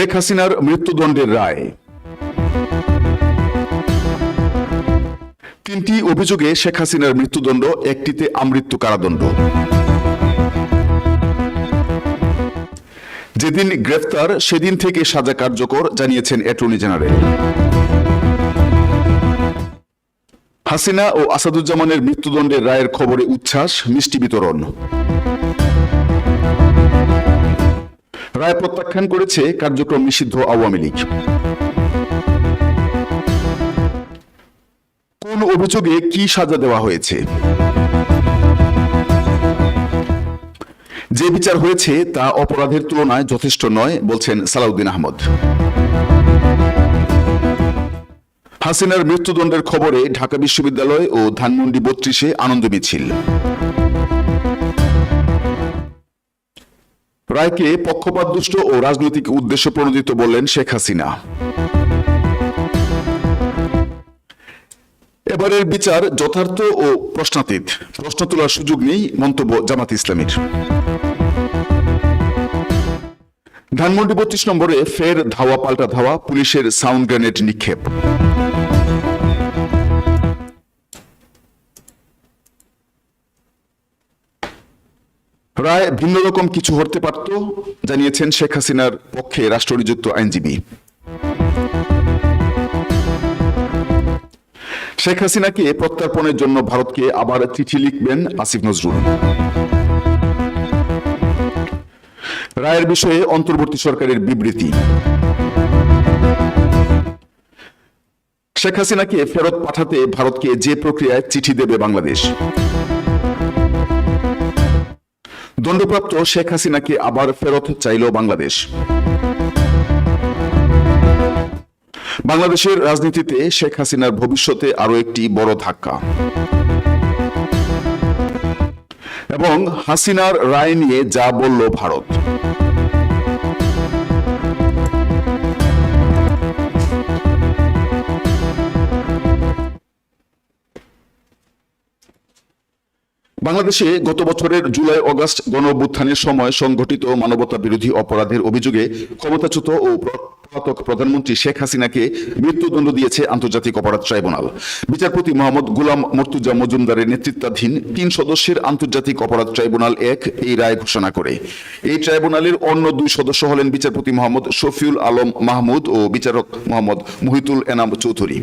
শেখ হাসিনার মৃত্যুদণ্ডের রায়। তিনটি অভিযোগে শেখ হাসিনার মৃত্যুদণ্ড, একটিতে আমৃত্যু কারাদণ্ড। যেদিন গ্রেফতার, সেদিন থেকে সাজা কার্যকর, জানিয়েছেন অ্যাটর্নি জেনারেল। হাসিনা ও আসাদুজ্জামানের মৃত্যুদণ্ডের রায়ের খবরে উচ্ছ্বাস, মিষ্টি বিতরণ। রায় প্রত্যাখ্যান করেছে কার্যক্রম নিষিদ্ধ আওয়ামী লীগ। কোন অভিযোগে কি সাজা দেওয়া হয়েছে? যে বিচার হয়েছে তা অপরাধের তুলনায় যথেষ্ট নয়, বলছেন সালাউদ্দিন আহমদ। হাসিনার মৃত্যুদণ্ডের খবরে ঢাকা বিশ্ববিদ্যালয় ও ধানমন্ডি বত্রিশে আনন্দ মিছিল। রায়কে পক্ষপাতদুষ্ট ও রাজনৈতিক উদ্দেশ্য প্রণোদিত বললেন শেখ হাসিনা। এবারের বিচার যথার্থ ও প্রশ্নাতীত। প্রশ্ন তোলার সুযোগ নেই মন্তব্য জামাত ইসলামীর। ধানমন্ডি বত্রিশ নম্বরে ফের ধাওয়া পাল্টা ধাওয়া, পুলিশের সাউন্ড গ্রেনেড নিক্ষেপ। রায় ভিন্ন রকম কিছু হতে পারত, জানিয়েছেন শেখ হাসিনার পক্ষে রাষ্ট্র নিযুক্ত আইনজীবী। শেখ হাসিনাকে প্রত্যার্পণের জন্য ভারতকে আবার চিঠি লিখবেন আসিফ নজরুল। রায়ের বিষয়ে অন্তর্বর্তী সরকারের বিবৃতি। শেখ হাসিনাকে ফেরত পাঠাতে ভারতকে যে প্রক্রিয়ায় চিঠি দেবে বাংলাদেশ। দণ্ডপ্রাপ্ত শেখ হাসিনাকে আবার ফেরত চাইল বাংলাদেশ। বাংলাদেশের রাজনীতিতে শেখ হাসিনার ভবিষ্যতে আরও একটি বড় ধাক্কা। এবং হাসিনার রায় নিয়ে যা বলল ভারত। বাংলাদেশে গত বছরের জুলাই অগাস্ট গণ সময় সংঘটিত মানবতা বিরোধী অপরাধের অভিযোগে ক্ষমতাচ্যুত ও পলাতক প্রধানমন্ত্রী শেখ হাসিনাকে মৃত্যুদণ্ড দিয়েছে আন্তর্জাতিক অপরাধ ট্রাইব্যুনাল। বিচারপতি মোহাম্মদ গুলাম মর্তুজা মজুমদারের নেতৃত্বাধীন তিন সদস্যের আন্তর্জাতিক অপরাধ ট্রাইব্যুনাল এক এই রায় ঘোষণা করে। এই ট্রাইব্যুনালের অন্য দুই সদস্য হলেন বিচারপতি মোহাম্মদ শফিউল আলম মাহমুদ ও বিচারক মোহাম্মদ মুহিতুল এনাম চৌধুরী।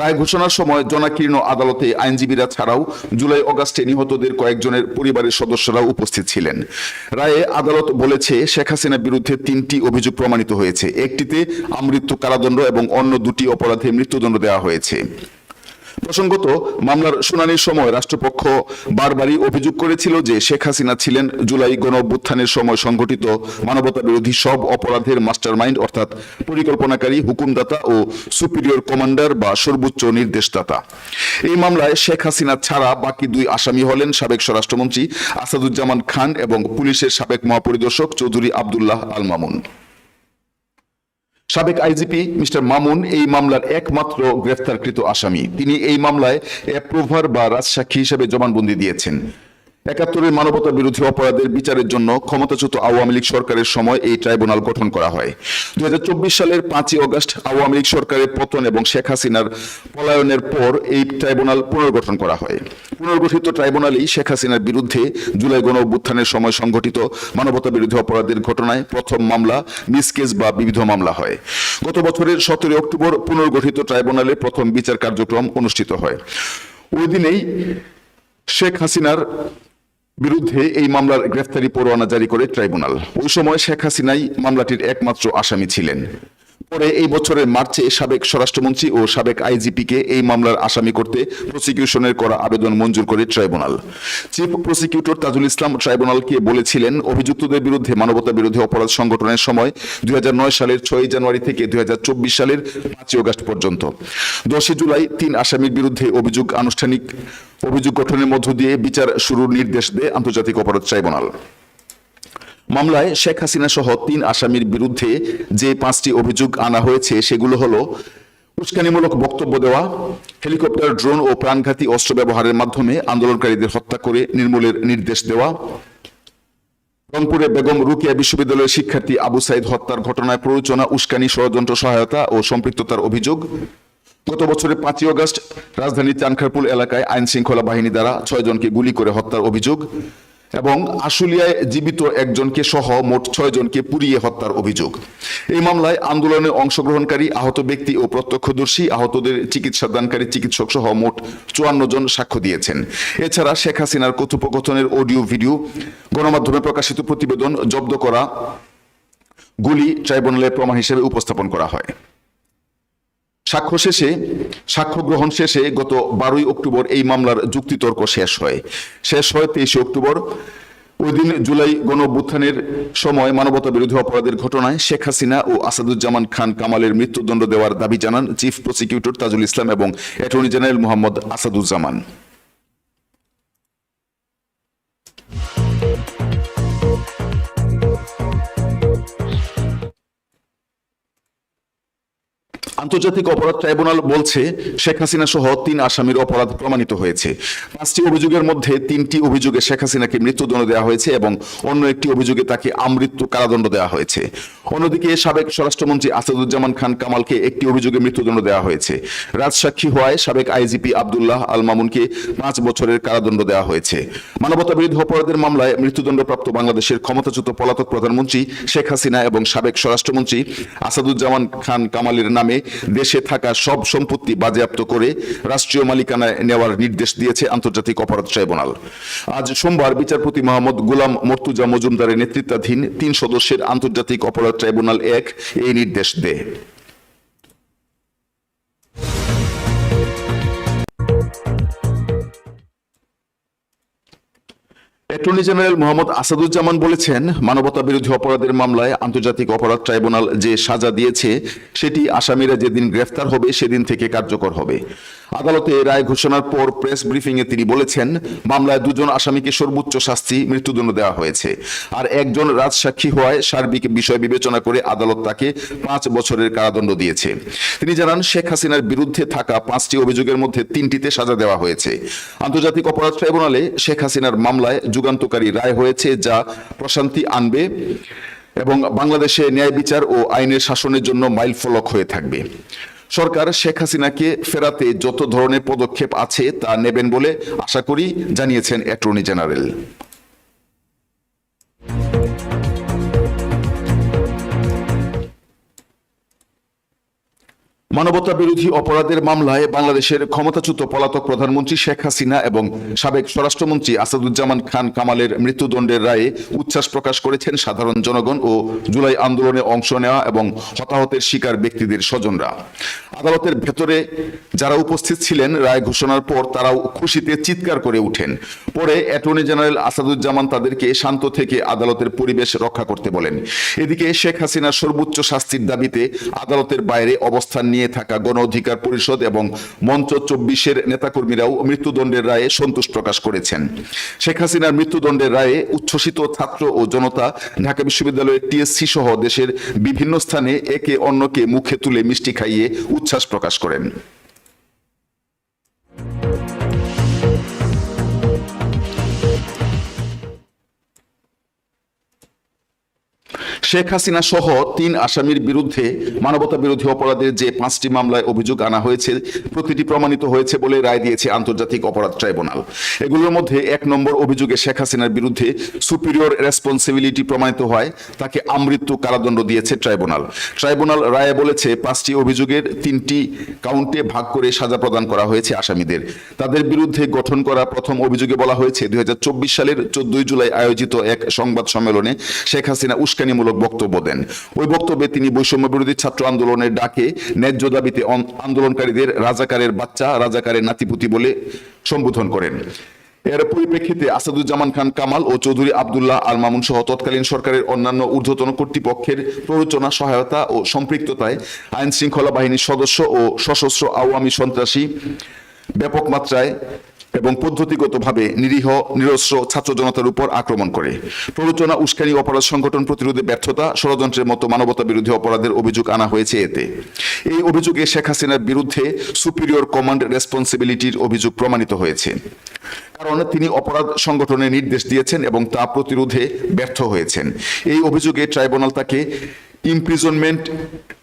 রায় ঘোষণার সময় জনাকীর্ণ আদালতে আইনজীবীরা ছাড়াও জুলাই অগাস্টে নিহতদের কয়েকজনের পরিবারের সদস্যরা উপস্থিত ছিলেন। রায়ে আদালত বলেছে, শেখ হাসিনার বিরুদ্ধে তিনটি অভিযোগ প্রমাণিত হয়েছে। একটিতে আমৃত্যু কারাদণ্ড এবং অন্য দুটি অপরাধে মৃত্যুদণ্ড দেওয়া হয়েছে। প্রসঙ্গত, মামলার শুনানির সময় রাষ্ট্রপক্ষ বারবারই অভিযোগ করেছিল যে শেখ হাসিনা ছিলেন জুলাই গণ অভ্যুত্থানের সময় সংঘটিত মানবতা বিরোধী সব অপরাধের মাস্টারমাইন্ড, অর্থাৎ পরিকল্পনাকারী হুকুমদাতা ও সুপিরিয়র কমান্ডার বা সর্বোচ্চ নির্দেশদাতা। এই মামলায় শেখ হাসিনা ছাড়া বাকি দুই আসামি হলেন সাবেক স্বরাষ্ট্রমন্ত্রী আসাদুজ্জামান খান এবং পুলিশের সাবেক মহাপরিদর্শক চৌধুরী আবদুল্লাহ আল মামুন। সাবেক আইজিপি মিস্টার মামুন এই মামলার একমাত্র গ্রেফতারকৃত আসামি। তিনি এই মামলায় অ্যাপ্রুভার বা রাজসাক্ষী হিসেবে জবানবন্দি দিয়েছেন। একাত্তরের মানবতা বিরোধী অপরাধের বিচারের জন্য ক্ষমতাচ্যুত আওয়ামী লীগ সরকারের সময় এই ট্রাইব্যুনাল গঠন করা হয়। দুই হাজার চব্বিশ সালের পাঁচই অগস্ট আওয়ামী লীগ সরকারের পতন এবং শেখ হাসিনার পলায়নের পর এই ট্রাইব্যুনাল পুনর্গঠন করা হয়। পুনর্গঠিত ট্রাইব্যুনালই শেখ হাসিনার বিরুদ্ধে জুলাই গণ অভ্যুত্থানের সময় সংঘটিত মানবতা বিরোধী অপরাধের ঘটনায় প্রথম মামলা মিসকেস বা বিবিধ মামলা হয়। গত বছরের সতেরো অক্টোবর পুনর্গঠিত ট্রাইব্যুনালে প্রথম বিচার কার্যক্রম অনুষ্ঠিত হয়। ওই দিনেই শেখ হাসিনার বিরুদ্ধে এই মামলার গ্রেফতারি পরোয়ানা জারি করে ট্রাইব্যুনাল। ওই সময় শেখ হাসিনাই মামলাটির একমাত্র আসামি ছিলেন। পরে এই বছরের মার্চে সাবেক স্বরাষ্ট্রমন্ত্রী ও সাবেক আইজিপিকে এই মামলার আসামি করতে প্রসিকিউশনের করা আবেদন মঞ্জুর করে tribunal. Chief prosecutor Tajul Islam ট্রাইব্যুনালকে বলেছিলেন, অভিযুক্তদের বিরুদ্ধে মানবতা বিরোধী অপরাধ সংগঠনের সময় দুই হাজার নয় সালের ছয় জানুয়ারি থেকে দুই হাজার চব্বিশ সালের পাঁচই আগস্ট পর্যন্ত। দশই জুলাই তিন আসামির বিরুদ্ধে অভিযোগ আনুষ্ঠানিক অভিযোগ গঠনের মধ্য দিয়ে বিচার শুরুর নির্দেশ দেয় আন্তর্জাতিক অপরাধ ট্রাইব্যুনাল। মামলায় শেখ হাসিনা সহ তিন আসামির বিরুদ্ধে যে পাঁচটি অভিযোগ আনা হয়েছে, সেগুলো হলো উস্কানিমূলক বক্তব্য দেওয়া, হেলিকপ্টার, ড্রোন ও প্রাণঘাতী অস্ত্র ব্যবহারের মাধ্যমে আন্দোলনকারীদের হত্যা করে নির্মূলের নির্দেশ দেওয়া, রংপুরে বেগম রুকিয়া বিশ্ববিদ্যালয়ের শিক্ষার্থী আবু সাইদ হত্যার ঘটনায় প্ররোচনা, উস্কানি, ষড়যন্ত্র সহায়তা ও সম্পৃক্ততার অভিযোগ। গত বছরের পাঁচই আগস্ট রাজধানীর চানখারপুল এলাকায় আইন শৃঙ্খলা বাহিনী দ্বারা ছয়জনকে গুলি করে হত্যার অভিযোগ। এবং আশুলিয়ায় জীবিত একজনকে সহ মোট ছয় জনকে পুড়িয়ে হত্যার অভিযোগ। এই মামলায় আন্দোলনে অংশগ্রহণকারী আহত ব্যক্তি ও প্রত্যক্ষদর্শী আহতদের চিকিৎসা দানকারী চিকিৎসক সহ মোট চুয়ান্ন জন সাক্ষ্য দিয়েছেন। এছাড়া শেখ হাসিনার কথোপকথনের অডিও ভিডিও, গণমাধ্যমে প্রকাশিত প্রতিবেদন জব্দ করা গুলি ট্রাইব্যুনালের প্রমাণ হিসেবে উপস্থাপন করা হয়। সাক্ষ্য শেষে, সাক্ষ্য গ্রহণ শেষে গত বারোই অক্টোবর এই মামলার যুক্তিতর্ক শেষ হয়। শেষ হয় তেইশে অক্টোবর। ওই দিন জুলাই গণ সময় মানবতা বিরোধী অপরাধের ঘটনায় শেখ হাসিনা ও আসাদুজ্জামান খান কামালের মৃত্যুদণ্ড দেওয়ার দাবি জানান চিফ প্রসিকিউটর তাজুল ইসলাম এবং অ্যাটর্নি জেনারেল মোহাম্মদ আসাদুজ্জামান। আন্তর্জাতিক অপরাধ ট্রাইব্যুনাল বলছে, শেখ হাসিনা সহ তিন আসামির অপরাধ প্রমাণিত হয়েছে। পাঁচটি অভিযোগের মধ্যে তিনটি অভিযোগে শেখ হাসিনাকে মৃত্যুদণ্ড দেওয়া হয়েছে এবং অন্য একটি অভিযোগে তাকে আমৃত্যু কারাদণ্ড দেওয়া হয়েছে। অন্যদিকে সাবেক স্বরাষ্ট্রমন্ত্রী আসাদুজ্জামান খান কামালকে একটি অভিযোগে মৃত্যুদণ্ড দেওয়া হয়েছে। রাজসাক্ষী হওয়ায় সাবেক আইজিপি আবদুল্লাহ আল মামুনকে পাঁচ বছরের কারাদণ্ড দেওয়া হয়েছে। মানবতা বিরোধী অপরাধের মামলায় মৃত্যুদণ্ডপ্রাপ্ত বাংলাদেশের ক্ষমতাচ্যুত পলাতক প্রধানমন্ত্রী শেখ হাসিনা এবং সাবেক স্বরাষ্ট্রমন্ত্রী আসাদুজ্জামান খান কামালের নামে দেশে থাকা সব সম্পত্তি বাজেয়াপ্ত করে রাষ্ট্রীয় মালিকানায় নেওয়ার নির্দেশ দিয়েছে আন্তর্জাতিক অপরাধ ট্রাইব্যুনাল। আজ সোমবার বিচারপতি মোহাম্মদ গোলাম মর্তুজা মজুমদারের নেতৃত্বাধীন তিন সদস্যের আন্তর্জাতিক অপরাধ ট্রাইব্যুনাল এক এই নির্দেশ দেয়। অ্যাটর্নি জেনারেল মোহাম্মদ আসাদুজ্জামান বলেছেন, মানবতা বিরোধী অপরাধের মামলায় আন্তর্জাতিক অপরাধ ট্রাইব্যুনাল যে সাজা দিয়েছে, সেটি আসামিরা যেদিন গ্রেফতার হবে, সেদিন থেকে কার্যকর হবে। আদালতে রায় ঘোষণার পর প্রেস ব্রিফিং এ তিনি বলেছেন, মামলায় দুজন আসামিকে সর্বোচ্চ শাস্তি মৃত্যুদণ্ড দেওয়া হয়েছে। আর একজন রাজসাক্ষী হওয়ায় সার্বিক বিষয় বিবেচনা করে আদালত তাকে পাঁচ বছরের কারাদণ্ড দিয়েছে। তিনি জানান, শেখ হাসিনার বিরুদ্ধে থাকা পাঁচটি অভিযোগের মধ্যে তিনটিতে সাজা দেওয়া হয়েছে। আন্তর্জাতিক অপরাধ ট্রাইব্যুনালে শেখ হাসিনার মামলায় যুগান্তকারী রায় হয়েছে যা প্রশান্তি আনবে এবং বাংলাদেশে ন্যায় বিচার ও আইনের শাসনের জন্য মাইল ফলক হয়ে থাকবে। সরকার শেখ হাসিনাকে ফেরাতে যত ধরনের পদক্ষেপ আছে তা নেবেন বলে আশা করি, জানিয়েছেন অ্যাটর্নি জেনারেল। মানবতা বিরোধী অপরাধের মামলায় বাংলাদেশের ক্ষমতাচ্যুত পলাতক প্রধানমন্ত্রী শেখ হাসিনা এবং সাবেক স্বরাষ্ট্রমন্ত্রী আসাদুজ্জামান খান কামালের মৃত্যুদণ্ডের রায়ে উচ্ছ্বাস প্রকাশ করেছেন সাধারণ জনগণ ও জুলাই আন্দোলনে অংশ নেওয়া এবং হতাহতের শিকার ব্যক্তিদের স্বজনরা। আদালতের ভেতরে যারা উপস্থিত ছিলেন, রায় ঘোষণার পর তারাও খুশিতে চিৎকার করে উঠেন। পরে অ্যাটর্নি জেনারেল আসাদুজ্জামান তাদেরকে শান্ত থেকে আদালতের পরিবেশ রক্ষা করতে বলেন। এদিকে শেখ হাসিনার সর্বোচ্চ শাস্তির দাবিতে আদালতের বাইরে অবস্থান নিয়ে থাকা গণ অধিকার পরিষদ এবং মঞ্চ চব্বিশের নেতাকর্মীরাও মৃত্যুদণ্ডের রায়ে সন্তোষ প্রকাশ করেছেন। শেখ হাসিনার মৃত্যুদণ্ডের রায়ে উচ্ছ্বসিত ছাত্র ও জনতা ঢাকা বিশ্ববিদ্যালয়ের টিএসসি সহ দেশের বিভিন্ন স্থানে একে অন্যকে মুখে তুলে মিষ্টি খাইয়ে উচ্ছ্বাস প্রকাশ করেন। শেখ হাসিনা সহ তিন আসামির বিরুদ্ধে মানবতা বিরোধী অপরাধের যে পাঁচটি মামলায় অভিযোগ আনা হয়েছে, প্রতিটি প্রমাণিত হয়েছে বলে রায় দিয়েছে আন্তর্জাতিক অপরাধ ট্রাইব্যুনাল। এগুলোর মধ্যে এক নম্বর অভিযোগে শেখ হাসিনার বিরুদ্ধে সুপিরিয়র রেসপন্সিবিলিটি প্রমাণিত হয়, তাকে আমৃত্যু কারাদণ্ড দিয়েছে ট্রাইব্যুনাল। ট্রাইব্যুনাল রায়ে বলেছে, পাঁচটি অভিযোগের তিনটি কাউন্টে ভাগ করে সাজা প্রদান করা হয়েছে আসামিদের। তাদের বিরুদ্ধে গঠন করা প্রথম অভিযোগে বলা হয়েছে, দুই হাজার চব্বিশ সালের চোদ্দই জুলাই আয়োজিত এক সংবাদ সম্মেলনে শেখ হাসিনা উস্কানিমূলক বক্তব্য দেন। ওই বক্তব্যে তিনি বৈষম্য বিরোধী ছাত্র আন্দোলনের ডাকে ন্যায্য দাবিতে আন্দোলনকারীদের রাজাকারের বাচ্চা, রাজাকারের নাতিপুতি বলে সম্বোধন করেন। এর পরিপ্রেক্ষিতে আসাদুজ্জামান খান কামাল ও চৌধুরী আবদুল্লাহ আল মামুন সহ তৎকালীন সরকারের অন্যান্য ঊর্ধ্বতন কর্তৃপক্ষের প্ররোচনা, সহায়তা ও সম্পৃক্ততায় আইন শৃঙ্খলা বাহিনীর সদস্য ও সশস্ত্র আওয়ামী সন্ত্রাসী ব্যাপক মাত্রায় এবং পদ্ধতিগতভাবে নিরীহ, নিরস্ত্র ছাত্র জনতার উপর আক্রমণ করে। প্ররোচনা, উস্কানি, অপরাধ সংগঠন প্রতিরোধে ব্যর্থতা, ষড়যন্ত্রের মতো মানবতা বিরোধী অপরাধের অভিযোগ আনা হয়েছে এতে। এই অভিযোগে শেখ হাসিনার বিরুদ্ধে সুপিরিয়র কমান্ড রেসপন্সিবিলিটির অভিযোগ প্রমাণিত হয়েছে। কারণ তিনি অপরাধ সংগঠনের নির্দেশ দিয়েছেন এবং তা প্রতিরোধে ব্যর্থ হয়েছেন। এই অভিযোগে ট্রাইব্যুনাল তাকে ইমপ্রিজনমেন্ট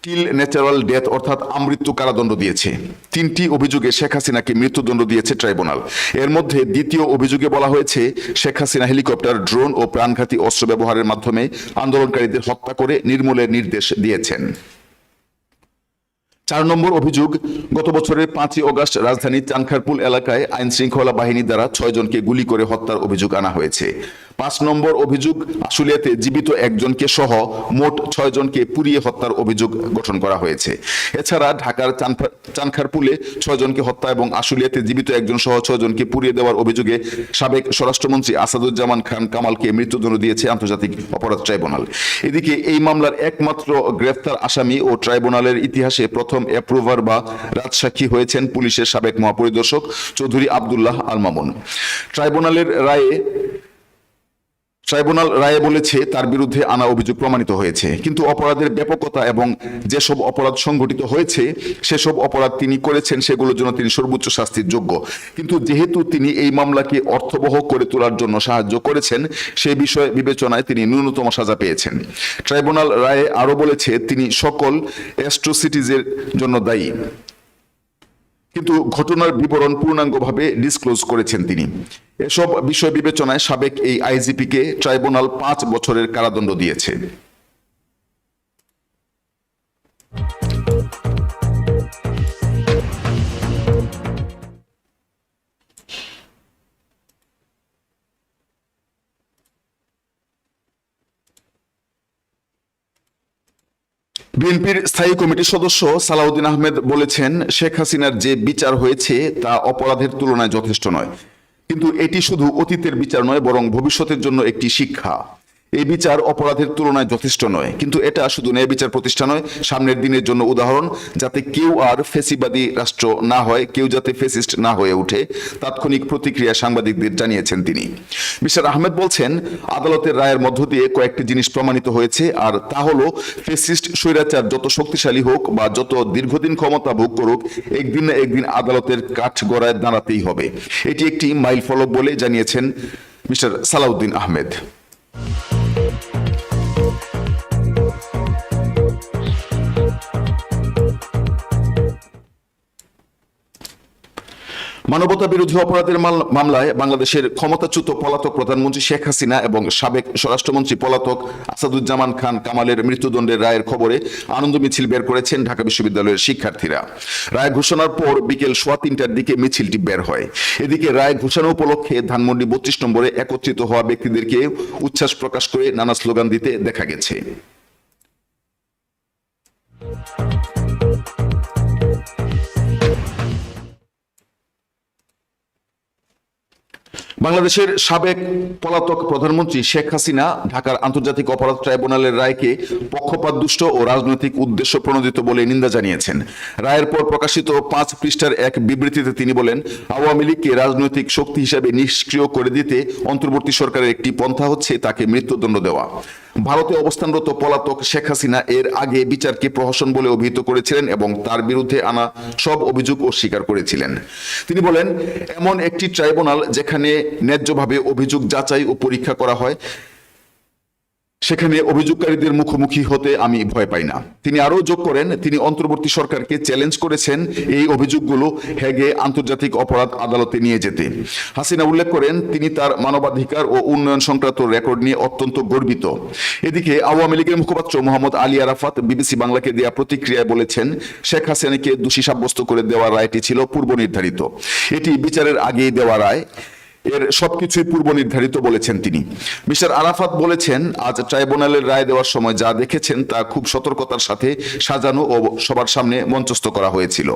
টিল ন্যাচারাল ডেথ অর্থাৎ আমৃত্যু কারাদণ্ড দিয়েছে। তিনটি অভিযোগে শেখ হাসিনাকে মৃত্যুদণ্ড দিয়েছে ট্রাইব্যুনাল। এর মধ্যে দ্বিতীয় অভিযোগে বলা হয়েছে, শেখ হাসিনা হেলিকপ্টার, ড্রোন ও প্রাণঘাতী অস্ত্র ব্যবহারের মাধ্যমে আন্দোলনকারীদের হত্যা করে নির্মূলের নির্দেশ দিয়েছেন। চার নম্বর অভিযোগ, গত বছরের পাঁচই অগস্ট রাজধানীর চাংখারপুল এলাকায় আইন শৃঙ্খলা বাহিনী দ্বারা ছয়জনকে গুলি করে হত্যার অভিযোগ আনা হয়েছে। পাঁচ নম্বর অভিযোগ, আশুলিয়াতে জীবিত একজনকে সহ মোট ছয় জনকে পুড়িয়ে হত্যার অভিযোগ গঠন করা হয়েছে। এছাড়া ঢাকার চানখারপুলে ছয় জনকে হত্যা এবং আশুলিয়াতে জীবিত একজন সহ ছয় জনকে পুড়িয়ে দেওয়ার অভিযোগে সাবেক স্বরাষ্ট্রমন্ত্রী আসাদুজ্জামান খান কামালকে মৃত্যুদণ্ড দিয়েছে আন্তর্জাতিক অপরাধ ট্রাইব্যুনাল। এদিকে এই মামলার একমাত্র গ্রেফতার আসামি ও ট্রাইব্যুনালের ইতিহাসে প্রথম অ্যাপ্রুভার বা রাজসাক্ষী হয়েছেন পুলিশের সাবেক মহাপরিদর্শক চৌধুরী আবদুল্লাহ আল মামুন। ট্রাইব্যুনালের রায়ে ট্রাইব্যুনাল রায়ে বলেছে, তার বিরুদ্ধে আনা অভিযোগ প্রমাণিত হয়েছে। কিন্তু অপরাধের ব্যাপকতা এবং যেসব অপরাধ সংঘটিত হয়েছে, সেসব অপরাধ তিনি করেছেন, সেগুলোর জন্য তিনি সর্বোচ্চ শাস্তির যোগ্য। কিন্তু যেহেতু তিনি এই মামলাকে অর্থবহ করে তোলার জন্য সাহায্য করেছেন সেই বিষয়ে বিবেচনায় তিনি ন্যূনতম সাজা পেয়েছেন। ট্রাইব্যুনাল রায়ে আরও বলেছে, তিনি সকল অ্যাস্ট্রোসিটিজের জন্য দায়ী। কিন্তু ঘটনার বিবরণ পূর্ণাঙ্গভাবে ডিসক্লোজ করেছেন তিনি। এসব বিষয় বিবেচনায় সাবেক এই আইজিপিকে ট্রাইব্যুনাল পাঁচ বছরের কারাদণ্ড দিয়েছে। বিএনপির স্থায়ী কমিটির সদস্য সালাউদ্দিন আহমেদ বলেছেন, শেখ হাসিনার যে বিচার হয়েছে তা অপরাধের তুলনায় যথেষ্ট নয়। কিন্তু এটি শুধু অতীতের বিচার নয়, বরং ভবিষ্যতের জন্য একটি শিক্ষা। এই বিচার অপরাধের তুলনায় যথেষ্ট নয়। কিন্তু এটা শুধু ন্যায় বিচার প্রতিষ্ঠা নয়, সামনের দিনের জন্য উদাহরণ, যাতে কেউ আর ফেসিবাদী রাষ্ট্র না হয়, কেউ যাতে ফেসিস্ট না হয়ে ওঠে, তাৎক্ষণিক প্রতিক্রিয়া সাংবাদিকদের জানিয়েছেন তিনি। মিস্টার আহমেদ বলছেন, আদালতের রায়ের মধ্য দিয়ে কয়েকটি জিনিস প্রমাণিত হয়েছে, আর তা হলো, ফেসিস্ট স্বৈরাচার যত শক্তিশালী হোক বা যত দীর্ঘদিন ক্ষমতা ভোগ করুক, একদিন না একদিন আদালতের কাঠ গড়ায় দাঁড়াতেই হবে। এটি একটি মাইল ফলক বলে জানিয়েছেন মিস্টার সালাউদ্দিন আহমেদ। মানবতা বিরোধী অপরাধের মাল- মামলায় বাংলাদেশের ক্ষমতাচ্যুত পলাতক প্রধানমন্ত্রী শেখ হাসিনা এবং সাবেক স্বরাষ্ট্রমন্ত্রী পলাতক আসাদুজ্জামান খান কামালের মৃত্যুদণ্ডের রায়ের খবরে আনন্দ মিছিল বের করেছেন ঢাকা বিশ্ববিদ্যালয়ের শিক্ষার্থীরা। রায় ঘোষণার পর বিকেল সোয়া তিনটার দিকে মিছিলটি বের হয়। এদিকে রায় ঘোষণা উপলক্ষে ধানমন্ডি বত্রিশ নম্বরে একত্রিত হওয়া ব্যক্তিদেরকে উচ্ছ্বাস প্রকাশ করে নানা স্লোগান দিতে দেখা গেছে। বাংলাদেশের সাবেক পলাতক প্রধানমন্ত্রী শেখ হাসিনা ঢাকার আন্তর্জাতিক অপরাধ ট্রাইব্যুনালের রায়কে পক্ষপাতদুষ্ট ও রাজনৈতিক উদ্দেশ্য প্রণোদিত বলে নিন্দা জানিয়েছেন। রায়ের পর প্রকাশিত পাঁচ পৃষ্ঠার এক বিবৃতিতে তিনি বলেন, আওয়ামী লীগকে রাজনৈতিক শক্তি হিসেবে নিষ্ক্রিয় করে দিতে অন্তর্বর্তী সরকারের একটি পন্থা হচ্ছে তাকে মৃত্যুদণ্ড দেওয়া। ভারতে অবস্থানরত পলাতক শেখ হাসিনা এর আগে বিচারকে প্রহসন বলে অভিহিত করেছিলেন এবং তার বিরুদ্ধে আনা সব অভিযোগ অস্বীকার করেছিলেন। তিনি বলেন, এমন একটি ট্রাইব্যুনাল যেখানে ন্যায্যভাবে অভিযোগ যাচাই ও পরীক্ষা করা হয়। সেখানে অভিযোগকারীদের মুখোমুখি হতে আমি ভয় পাই না। তিনি আরও যোগ করেন, তিনি অন্তর্বর্তী সরকারকে চ্যালেঞ্জ করেছেন এই অভিযোগগুলো হেগে আন্তর্জাতিক অপরাধ আদালতে নিয়ে যেতে। হাসিনা উল্লেখ করেন, তিনি তার মানবাধিকার ও উন্নয়ন সংক্রান্ত রেকর্ড নিয়ে অত্যন্ত গর্বিত। এদিকে আওয়ামী লীগের মুখপাত্র মোহাম্মদ আলী আরাফাত বিবিসি বাংলাকে দেয়া প্রতিক্রিয়ায় বলেছেন, শেখ হাসিনাকে দোষী সাব্যস্ত করে দেওয়া রায়টি ছিল পূর্ব নির্ধারিত এটি বিচারের আগেই দেওয়া রায়। এর সবকিছুই পূর্ব নির্ধারিত বলেছেন তিনি। মিস্টার আরাফাত বলেছেন, আজ ট্রাইব্যুনালের রায় দেওয়ার সময় যা দেখেছেন তা খুব সতর্কতার সাথে সাজানো ও সবার সামনে মঞ্চস্থ করা হয়েছিল।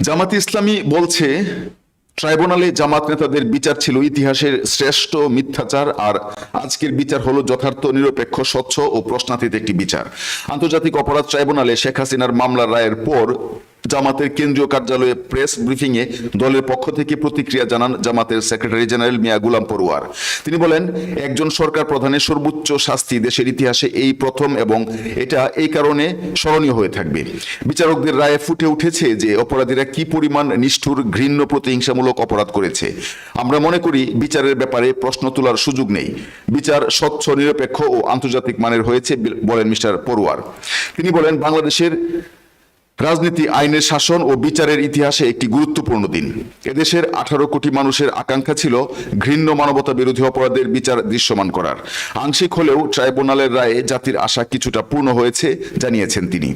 জামাত ইসলামী বলছে ট্রাইব্যুনালে জামাত নেতাদের বিচার ছিল ইতিহাসের শ্রেষ্ঠ মিথ্যাচার, আর আজকের বিচার হলো যথার্থ, নিরপেক্ষ, স্বচ্ছ ও প্রশ্নাতীত একটি বিচার। আন্তর্জাতিক অপরাধ ট্রাইব্যুনালে শেখ হাসিনার মামলার রায়ের পর জামাতের কেন্দ্রীয় কার্যালয়ে প্রেস ব্রিফিংয়ে দলের পক্ষ থেকে প্রতিক্রিয়া জানান জামাতের সেক্রেটারি জেনারেল মিয়া গুলাম পড়ুয়ার। তিনি বলেন, একজন সরকার প্রধানের সর্বোচ্চ শাস্তি দেশের ইতিহাসে এই প্রথম এবং এটা এই কারণে স্মরণীয় হয়ে থাকবে। বিচারকদের রায়ে ফুটে উঠেছে যে অপরাধীরা কি পরিমাণ নিষ্ঠুর, ঘৃণ্য, প্রতিহিংসামূলক অপরাধ করেছে। আমরা মনে করি, বিচারের ব্যাপারে প্রশ্ন তোলার সুযোগ নেই। বিচার স্বচ্ছ, নিরপেক্ষ ও আন্তর্জাতিক মানের হয়েছে বলেন মিস্টার পড়ুয়ার। তিনি বলেন, বাংলাদেশের রাজনীতি, আইনের শাসন ও বিচারের ইতিহাসে একটি গুরুত্বপূর্ণ দিন। এদেশের আঠারো কোটি মানুষের আকাঙ্ক্ষা ছিল ঘৃণ্য মানবতা বিরোধী অপরাধের বিচার দৃশ্যমান করার। আংশিক হলেও ট্রাইব্যুনালের রায়ে জাতির আশা কিছুটা পূর্ণ হয়েছে, জানিয়েছেন তিনি।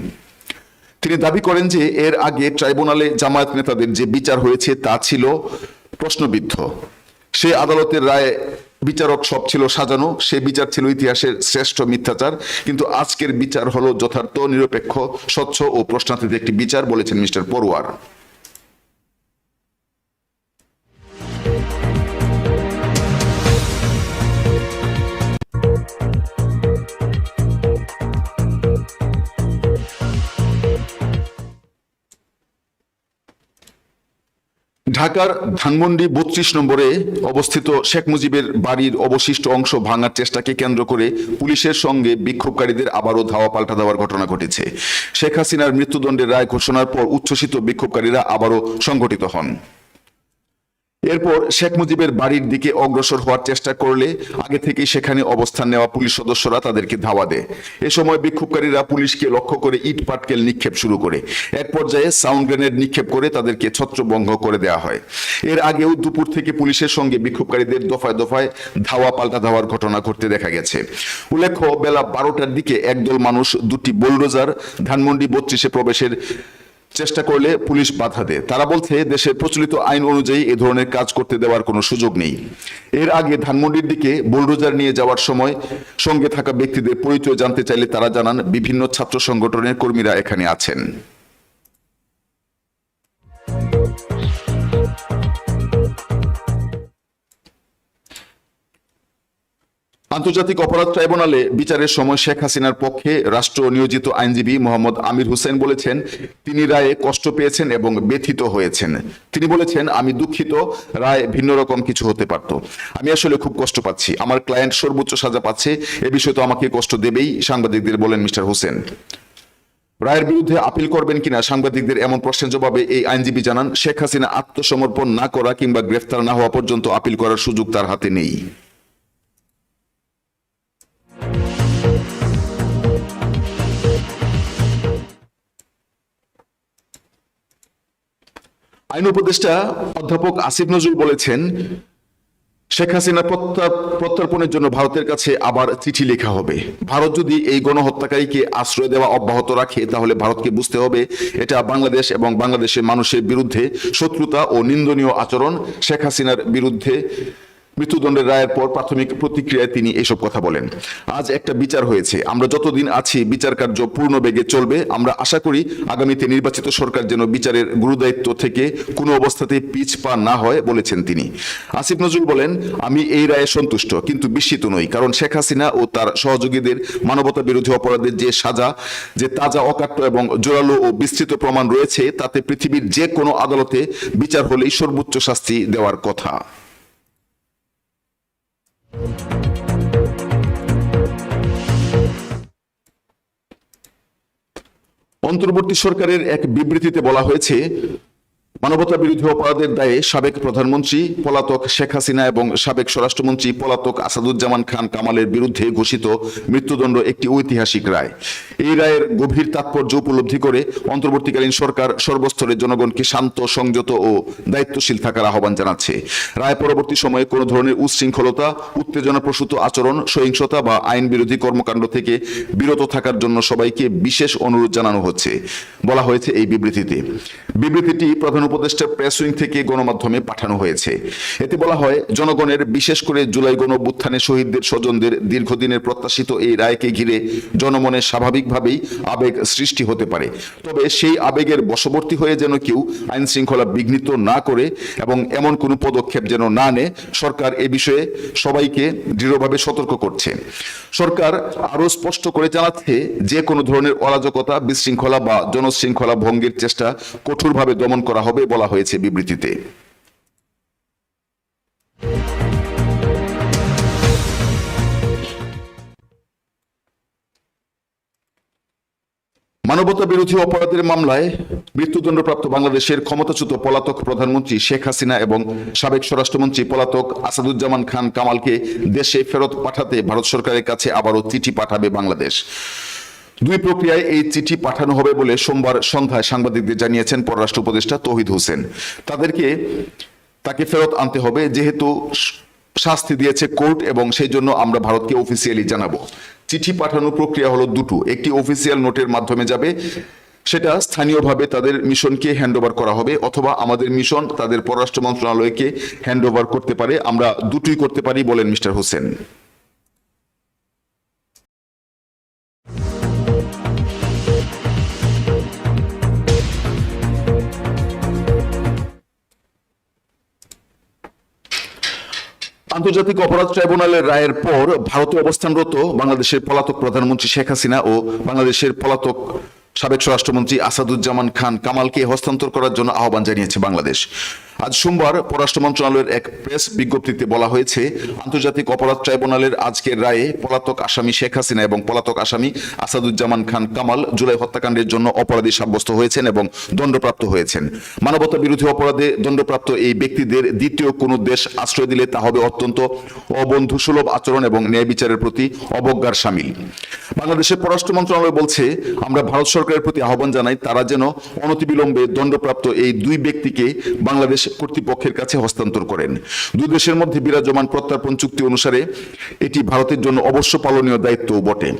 তিনি দাবি করেন যে, এর আগে ট্রাইব্যুনালে জামায়াত নেতাদের যে বিচার হয়েছে তা ছিল প্রশ্নবিদ্ধ। সে আদালতের রায়ে বিচারক সব ছিল সাজানো, সে বিচার ছিল ইতিহাসের শ্রেষ্ঠ মিথ্যাচার, কিন্তু আজকের বিচার হলো যথার্থ, নিরপেক্ষ, স্বচ্ছ ও প্রশ্নাতীত একটি বিচার, বলেছেন মিস্টার পড়ুয়ার। ঢাকার ধানমন্ডি বত্রিশ নম্বরে অবস্থিত শেখ মুজিবের বাড়ির অবশিষ্ট অংশ ভাঙার চেষ্টাকে কেন্দ্র করে পুলিশের সঙ্গে বিক্ষোভকারীদের আবারও ধাওয়া পাল্টা দেওয়ার ঘটনা ঘটেছে। শেখ হাসিনার মৃত্যুদণ্ডের রায় ঘোষণার পর উচ্ছ্বসিত বিক্ষোভকারীরা আবারও সংগঠিত হন। এরপর শেখ মুজিবের বাড়ির দিকে অগ্রসর হওয়ার চেষ্টা করলে আগে থেকেই সেখানে অবস্থান নেওয়া পুলিশ সদস্যরা তাদেরকে ধাওয়া দেয়। এ সময় বিক্ষোভকারীরা পুলিশকে লক্ষ্য করে ইট, পাটকেল নিক্ষেপ শুরু করে। এক পর্যায়ে সাউন্ড গ্রেনেড নিক্ষেপ করে তাদেরকে ছত্রভঙ্গ করে দেওয়া হয়। এর আগেও দুপুর থেকে পুলিশের সঙ্গে বিক্ষোভকারীদের দফায় দফায় ধাওয়া পাল্টা ধাওয়ার ঘটনা ঘটতে দেখা গেছে। উল্লেখ্য, বেলা বারোটার দিকে একদল মানুষ, দুটি বোলডোজার, ধানমন্ডি বত্রিশে প্রবেশের চেষ্টা করলে পুলিশ বাধা দেয়। তারা বলছে, দেশের প্রচলিত আইন অনুযায়ী এ ধরনের কাজ করতে দেওয়ার কোনো সুযোগ নেই। এর আগে ধানমন্ডির দিকে বুলডোজার নিয়ে যাওয়ার সময় সঙ্গে থাকা ব্যক্তিদের পরিচয় জানতে চাইলে তারা জানান, বিভিন্ন ছাত্র সংগঠনের কর্মীরা এখানে আছেন। আন্তর্জাতিক অপরাধ ট্রাইব্যুনালে বিচারের সময় শেখ হাসিনার পক্ষে রাষ্ট্র নিয়োজিত আইনজীবী মোহাম্মদ আমির হোসেন বলেছেন, তিনি রায়ে কষ্ট পেয়েছেন এবং ব্যথিত হয়েছেন। তিনি বলেছেন, আমি দুঃখিত, রায় ভিন্ন রকম কিছু হতে পারত। আমি আসলে খুব কষ্ট পাচ্ছি। আমার ক্লায়েন্ট সর্বোচ্চ সাজা পাচ্ছে। এ বিষয়ে তো আমাকে কষ্ট দেবেই সাংবাদিকদের বলেন মিস্টার হোসেন। রায়ের বিরুদ্ধে আপিল করবেন কিনা সাংবাদিকদের এমন প্রশ্নের জবাবে এই আইনজীবী জানান, শেখ হাসিনা আত্মসমর্পণ না করা কিংবা গ্রেফতার না হওয়া পর্যন্ত আপিল করার সুযোগ তার হাতে নেই। আইন উপদেষ্টা অধ্যাপক আসিফ নজরুল বলেছেন, শেখ হাসিনা প্রত্যা- প্রত্যর্পণের জন্য ভারতের কাছে আবার চিঠি লেখা হবে। ভারত যদি এই গণহত্যাকারীকে আশ্রয় দেওয়া অব্যাহত রাখে, তাহলে ভারতকে বুঝতে হবে এটা বাংলাদেশ এবং বাংলাদেশের মানুষের বিরুদ্ধে শত্রুতা ও নিন্দনীয় আচরণ শেখ হাসিনার বিরুদ্ধে মৃত্যুদণ্ডের রায়ের পর প্রাথমিক প্রতিক্রিয়ায় তিনি এসব কথা বলেন। আজ একটা বিচার হয়েছে। আমরা যতদিন আছি, বিচার কার্য পূর্ণ বেগে চলবে। আমরা আশা করি আগামীতে নির্বাচিত সরকার যেন বিচারের গুরুদায়িত্ব থেকে কোনো অবস্থাতে পিছ পা না হয় বলেছেন তিনি। আসিফ নজরুল বলেন, আমি এই রায়ে সন্তুষ্ট, কিন্তু বিস্মিত নই, কারণ শেখ হাসিনা ও তার সহযোগীদের মানবতা বিরোধী অপরাধের যে সাজা, যে তাজা অকাট্য এবং জোরালো ও বিস্তৃত প্রমাণ রয়েছে, তাতে পৃথিবীর যে কোনো আদালতে বিচার হলেই সর্বোচ্চ শাস্তি দেওয়ার কথা। অন্তর্বর্তী সরকারের এক বিবৃতিতে বলা হয়েছে মানবতা বিরোধী অপরাধের দায়ে সাবেক প্রধানমন্ত্রী পলাতক শেখ হাসিনা এবং সাবেক স্বরাষ্ট্রমন্ত্রী পলাতক আসাদুজ্জামান খান কামালের বিরুদ্ধে ঘোষিত মৃত্যুদণ্ড একটি ঐতিহাসিক রায়। এই রায়ের গভীর তাৎপর্য উপলব্ধি করে অন্তর্বর্তীকালীন সরকার সর্বস্তরের জনগণকে শান্ত, সংযত ও দায়িত্বশীল থাকার আহ্বান জানাচ্ছে। রায় পরবর্তী সময়ে কোনো ধরনের উচ্ছৃঙ্খলতা উত্তেজনা প্রসূত আচরণ, সহিংসতা বা আইন বিরোধী কর্মকাণ্ড থেকে বিরত থাকার জন্য সবাইকে বিশেষ অনুরোধ জানানো হচ্ছে বলা হয়েছে এই বিবৃতিতে। বিবৃতিটি প্রধান উপদেষ্টার প্রেস উইং থেকে গণমাধ্যমে পাঠানো হয়েছে। এতে বলা হয়, জনগণের, বিশেষ করে জুলাই গণ শহীদদের স্বজনদের দীর্ঘদিনের প্রত্যাশিত এই রায়কে ঘিরে জনমনে স্বাভাবিকভাবেই আবেগ সৃষ্টি হতে পারে। তবে সেই আবেগের বশবর্তী হয়ে যেন কেউ আইন শৃঙ্খলা বিঘ্নিত না করে এবং এমন কোনো পদক্ষেপ যেন না নেয়, সরকার এ বিষয়ে সবাইকে দৃঢ়ভাবে সতর্ক করছে। সরকার আরও স্পষ্ট করে জানাচ্ছে, যে কোনো ধরনের অরাজকতা, বিশৃঙ্খলা বা জনশৃঙ্খলা ভঙ্গের চেষ্টা কঠোরভাবে দমন করা হবে বলা হয়েছে বিবৃতিতে। মানবতা বিরোধী অপরাধের মামলায় মৃত্যুদণ্ডপ্রাপ্ত বাংলাদেশের ক্ষমতাচ্যুত পলাতক প্রধানমন্ত্রী শেখ হাসিনা এবং সাবেক স্বরাষ্ট্রমন্ত্রী পলাতক আসাদুজ্জামান খান কামালকে দেশে ফেরত পাঠাতে ভারত সরকারের কাছে আবারও চিঠি পাঠাবে বাংলাদেশ। দুই প্রক্রিয়ায় এই চিঠি পাঠানো হবে বলে সোমবার সন্ধ্যায় সাংবাদিকদের জানিয়েছেন পররাষ্ট্র উপদেষ্টা তৌহিদ হোসেন। তাদেরকে, তাকে ফেরত আনতে হবে, যেহেতু শাস্তি দিয়েছে কোর্ট এবং সেই জন্য আমরা ভারতকে অফিসিয়ালি জানাব। চিঠি পাঠানোর প্রক্রিয়া হলো দুটো, একটি অফিসিয়াল নোটের মাধ্যমে যাবে, সেটা স্থানীয়ভাবে তাদের মিশনকে হ্যান্ডওভার করা হবে, অথবা আমাদের মিশন তাদের পররাষ্ট্র মন্ত্রণালয়কে হ্যান্ডওভার করতে পারে, আমরা দুটোই করতে পারি বলেন মিস্টার হোসেন। আন্তর্জাতিক অপরাধ ট্রাইব্যুনালের রায়ের পর ভারতে অবস্থানরত বাংলাদেশের পলাতক প্রধানমন্ত্রী শেখ হাসিনা ও বাংলাদেশের পলাতক সাবেক স্বরাষ্ট্রমন্ত্রী আসাদুজ্জামান খান কামালকে হস্তান্তর করার জন্য আহ্বান জানিয়েছে বাংলাদেশ। আজ সোমবার পররাষ্ট্র মন্ত্রণালয়ের এক প্রেস বিজ্ঞপ্তিতে বলা হয়েছে, আন্তর্জাতিক অপরাধ ট্রাইব্যুনালের আজকের রায়ে পলাতক আসামি শেখ হাসিনা এবং পলাতক আসামি আসাদুজ্জামান খান কামাল জুলাই হত্যাকাণ্ডের জন্য অপরাধী সাব্যস্ত হয়েছেন এবং দণ্ডপ্রাপ্ত হয়েছেন। মানবতা বিরোধী অপরাধে দণ্ডপ্রাপ্ত এই ব্যক্তিদের দ্বিতীয় কোনো দেশ আশ্রয় দিলে তা হবে অত্যন্ত অবন্ধুসুলভ আচরণ এবং ন্যায় বিচারের প্রতি অবজ্ঞার সামিল। বাংলাদেশের পররাষ্ট্র মন্ত্রণালয় বলছে, আমরা ভারত সরকারের প্রতি আহ্বান জানাই, তারা যেন অনতিবিলম্বে দণ্ডপ্রাপ্ত এই দুই ব্যক্তিকে বাংলাদেশ কর্তৃপক্ষের কাছে হস্তান্তর করেন। দুই দেশের মধ্যে বিরাজমান প্রত্যর্পণ চুক্তি অনুসারে এটি ভারতের জন্য অবশ্য পালনীয় দায়িত্বও বটে।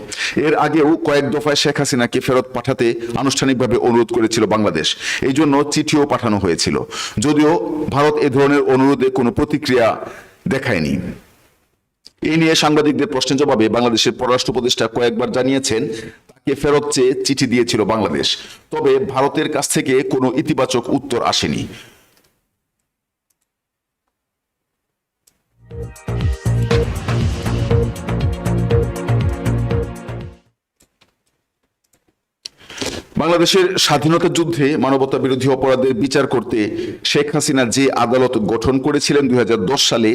এর আগেও কয়েক দফায় শেখ হাসিনাকে ফেরত পাঠাতে আনুষ্ঠানিকভাবে অনুরোধ করেছিল বাংলাদেশ। এই জন্য চিঠিও পাঠানো হয়েছিল। যদিও ভারত এ ধরনের অনুরোধে কোনো প্রতিক্রিয়া দেখায়নি। এই নিয়ে সাংবাদিকদের প্রশ্নের জবাবে বাংলাদেশের পররাষ্ট্র উপদেষ্টা কয়েকবার জানিয়েছেন, তাকে ফেরত চেয়ে চিঠি দিয়েছিল বাংলাদেশ। তবে ভারতের কাছ থেকে কোনো ইতিবাচক উত্তর আসেনি। বাংলাদেশের স্বাধীনতা যুদ্ধে মানবতা বিরোধী অপরাধের বিচার করতে শেখ হাসিনা যে আদালত গঠন করেছিলেন দুই হাজার দশ সালে,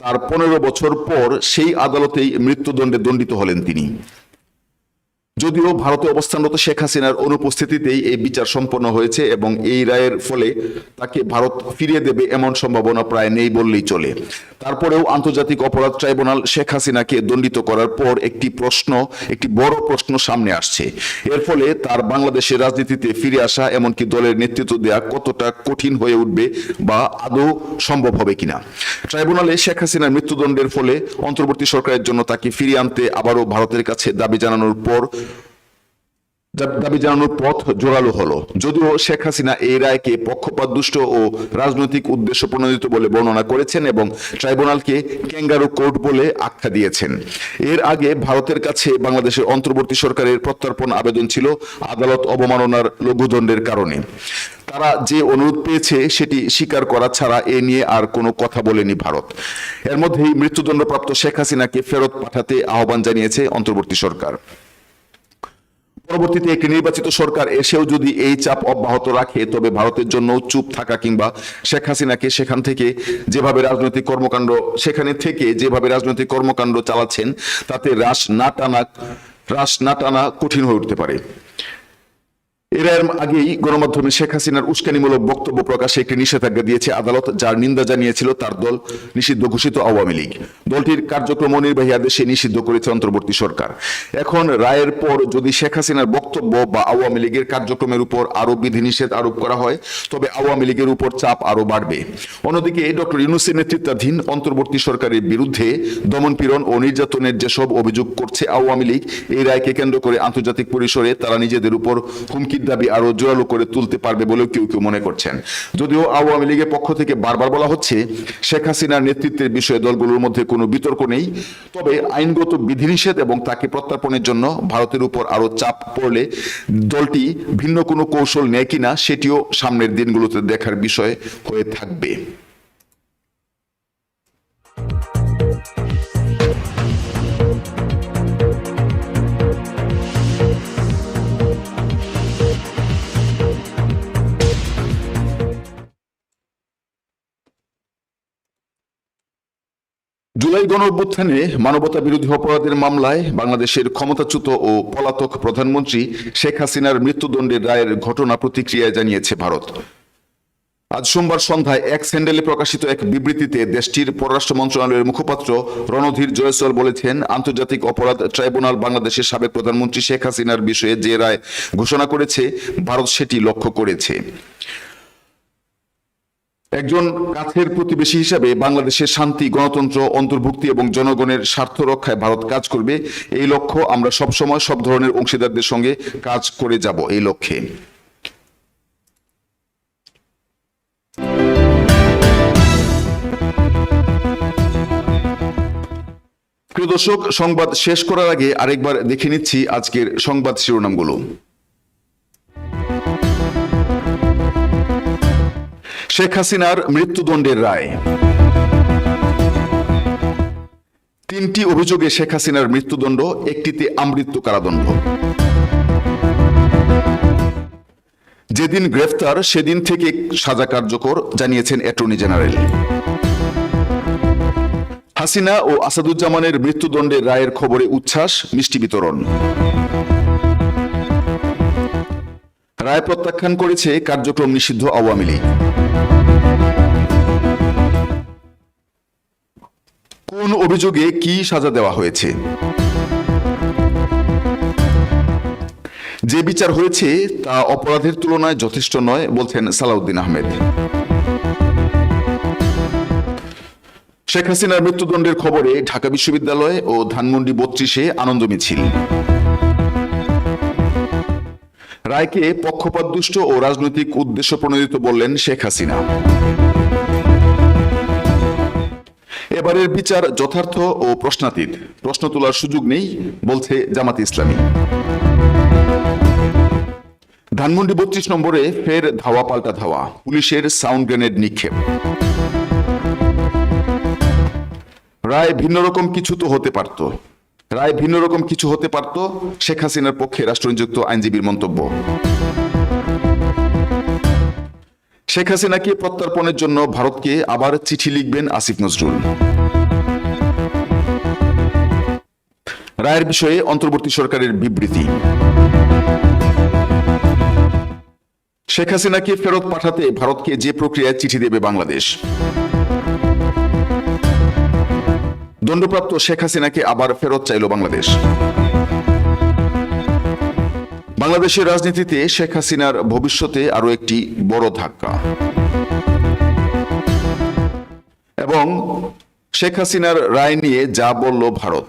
তার পনেরো বছর পর সেই আদালতেই মৃত্যুদণ্ডে দণ্ডিত হলেন তিনি। যদিও ভারতে অবস্থানরত শেখ হাসিনার অনুপস্থিতিতেই এই বিচার সম্পন্ন হয়েছে এবং এই রায়ের ফলে তাকে ভারত ফিরিয়ে দেবে এমন সম্ভাবনা প্রায় নেই বললেই চলে। তারপরেও আন্তর্জাতিক অপরাধ ট্রাইব্যুনাল শেখ হাসিনাকে দণ্ডিত করার পর একটি প্রশ্ন, একটি বড় প্রশ্ন সামনে আসছে। এর ফলে তার বাংলাদেশের রাজনীতিতে ফিরে আসা এমনকি দলের নেতৃত্ব দেওয়া কতটা কঠিন হয়ে উঠবে বা আদৌ সম্ভব হবে কিনা? ট্রাইব্যুনালে শেখ হাসিনার মৃত্যুদণ্ডের ফলে অন্তর্বর্তী সরকারের জন্য তাকে ফিরিয়ে আনতে আবারও ভারতের কাছে দাবি জানানোর পর দাবি জানানোর পথ জোরালো হলো। যদিও শেখ হাসিনা এই রায়কে পক্ষপাতদুষ্ট ও রাজনৈতিক উদ্দেশ্য প্রণোদিত বলে বর্ণনা করেছেন এবং ট্রাইব্যুনালকে ক্যাঙ্গারু কোর্ট বলে আখ্যা দিয়েছেন। এর আগে ভারতের কাছে বাংলাদেশের অন্তর্বর্তী সরকারের প্রত্যর্পণ আবেদন ছিল আদালত অবমাননার লঘুদণ্ডের কারণে। তারা যে অনুরোধ পেয়েছে সেটি স্বীকার করা ছাড়া এ নিয়ে আর কোনো কথা বলেনি ভারত। এর মধ্যেই মৃত্যুদণ্ডপ্রাপ্ত শেখ হাসিনাকে ফেরত পাঠাতে আহ্বান জানিয়েছে অন্তর্বর্তী সরকার। পরবর্তীতে একটি নির্বাচিত সরকার এসেও যদি এই চাপ অব্যাহত রাখে, তবে ভারতের জন্য চুপ থাকা কিংবা শেখ হাসিনাকে সেখান থেকে যেভাবে রাজনৈতিক কর্মকাণ্ড, সেখানে থেকে যেভাবে রাজনৈতিক কর্মকাণ্ড চালাচ্ছেন, তাতে হ্রাস না টানা হ্রাস না টানা কঠিন হয়ে উঠতে পারে। এর আগেই গণমাধ্যমে শেখ হাসিনার উস্কানিমূলক বক্তব্য প্রকাশে একটি নিষেধাজ্ঞা দিয়েছে আদালত, যার নিন্দা জানিয়েছিল তার দল নিষিদ্ধ ঘোষিত আওয়ামী লীগ। দলটির কার্যক্রম নির্বাহী আদেশে নিষিদ্ধ করেছে অন্তর্বর্তী সরকার। এখন রায়ের পর যদি শেখ হাসিনার বক্তব্য বা আওয়ামী লীগের কার্যক্রমের উপর আরও বিধিনিষেধ আরোপ করা হয়, তবে আওয়ামী লীগের উপর চাপ আরও বাড়বে। অন্যদিকে ডক্টর ইউনুসের নেতৃত্বাধীন অন্তর্বর্তী সরকারের বিরুদ্ধে দমনপীড়ন ও নির্যাতনের যেসব অভিযোগ করছে আওয়ামী লীগ, এই রায়কে কেন্দ্র করে আন্তর্জাতিক পরিসরে তারা নিজেদের উপর হুমকির দাবি আরও জোরালো করে তুলতে পারবে বলেও কেউ কেউ মনে করছেন। যদিও আওয়ামী লীগের পক্ষ থেকে বারবার বলা হচ্ছে, শেখ হাসিনার নেতৃত্বের বিষয়ে দলগুলোর মধ্যে কোনো বিতর্ক নেই। তবে আইনগত বিধিনিষেধ এবং তাকে প্রত্যার্পণের জন্য ভারতের উপর আরও চাপ পড়লে দলটি ভিন্ন কোনো কৌশল নেয় কিনা, সেটিও সামনের দিনগুলোতে দেখার বিষয় হয়ে থাকবে। জুলাই গণ অভ্যুত্থানে মানবতা বিরোধী অপরাধের মামলায় বাংলাদেশের ক্ষমতাচ্যুত ও পলাতক প্রধানমন্ত্রী শেখ হাসিনার মৃত্যুদণ্ডের রায়ের ঘটনা প্রতিক্রিয়ায় জানিয়েছে ভারত। আজ সোমবার সন্ধ্যায় এক স্যান্ডেলে প্রকাশিত এক বিবৃতিতে দেশটির পররাষ্ট্র মন্ত্রণালয়ের মুখপাত্র রণধীর জয়সওয়াল বলেছেন, আন্তর্জাতিক অপরাধ ট্রাইব্যুনাল বাংলাদেশের সাবেক প্রধানমন্ত্রী শেখ হাসিনার বিষয়ে যে রায় ঘোষণা করেছে, ভারত সেটি লক্ষ্য করেছে। একজন কাছের প্রতিবেশী হিসাবে বাংলাদেশের শান্তি, গণতন্ত্র, অন্তর্ভুক্তি এবং জনগণের স্বার্থ রক্ষায় ভারত কাজ করবে। এই লক্ষ্য আমরা সবসময় সব ধরনের অংশীদারদের সঙ্গে কাজ করে যাব এই লক্ষ্যে। প্রিয় দর্শক, সংবাদ শেষ করার আগে আরেকবার দেখে নিচ্ছি আজকের সংবাদ শিরোনামগুলো। শেখ হাসিনার মৃত্যুদণ্ডের রায়। তিনটি অভিযোগে শেখ হাসিনার মৃত্যুদণ্ড, একটিতে আমৃত্যু কারাদণ্ড। যেদিন গ্রেফতার, সেদিন থেকে সাজা কার্যকর, জানিয়েছেন অ্যাটর্নি জেনারেল। হাসিনা ও আসাদুজ্জামানের মৃত্যুদণ্ডের রায়ের খবরে উচ্ছ্বাস, মিষ্টি বিতরণ। রায় প্রত্যাখ্যান করেছে কার্যক্রম নিষিদ্ধ আওয়ামী লীগ। কোন অভিযোগে কি সাজা দেওয়া হয়েছে? যে বিচার হয়েছে তা অপরাধের তুলনায় যথেষ্ট নয়, বলছেন সালাউদ্দিন আহমেদ। শেখ হাসিনার মৃত্যুদণ্ডের খবরে ঢাকা বিশ্ববিদ্যালয় ও ধানমন্ডি বত্রিশে আনন্দ মিছিল। রায়কে পক্ষপাতদুষ্ট ও রাজনৈতিক উদ্দেশ্য প্রণোদিত বললেন শেখ হাসিনা। এবারের বিচার যথার্থ ও প্রশ্নাতীত। প্রশ্ন তোলার সুযোগ নেই, বলছে জামাত ইসলামী। ধানমন্ডি বত্রিশ নম্বরে ফের ধাওয়া পাল্টা ধাওয়া, পুলিশের সাউন্ড গ্রেনেড নিক্ষেপ। রায় ভিন্ন রকম কিছু তো হতে পারত। রায় ভিন্ন রকম কিছু হতে পারত, শেখ হাসিনার পক্ষে রাষ্ট্রনিযুক্ত আইনজীবীর মন্তব্য। শেখ হাসিনাকে প্রত্যর্পণের জন্য ভারতকে আবার চিঠি লিখবেন আসিফ নজরুল। রায়ের বিষয়ে অন্তর্বর্তী সরকারের বিবৃতি। শেখ হাসিনাকে ফেরত পাঠাতে ভারতকে যে প্রক্রিয়ায় চিঠি দেবে বাংলাদেশ। দণ্ডপ্রাপ্ত শেখ হাসিনাকে আবার ফেরত চাইল বাংলাদেশ। বাংলাদেশের রাজনীতিতে শেখ হাসিনার ভবিষ্যতে আরও একটি বড় ধাক্কা। এবং শেখ হাসিনার রায় নিয়ে যা বলল ভারত।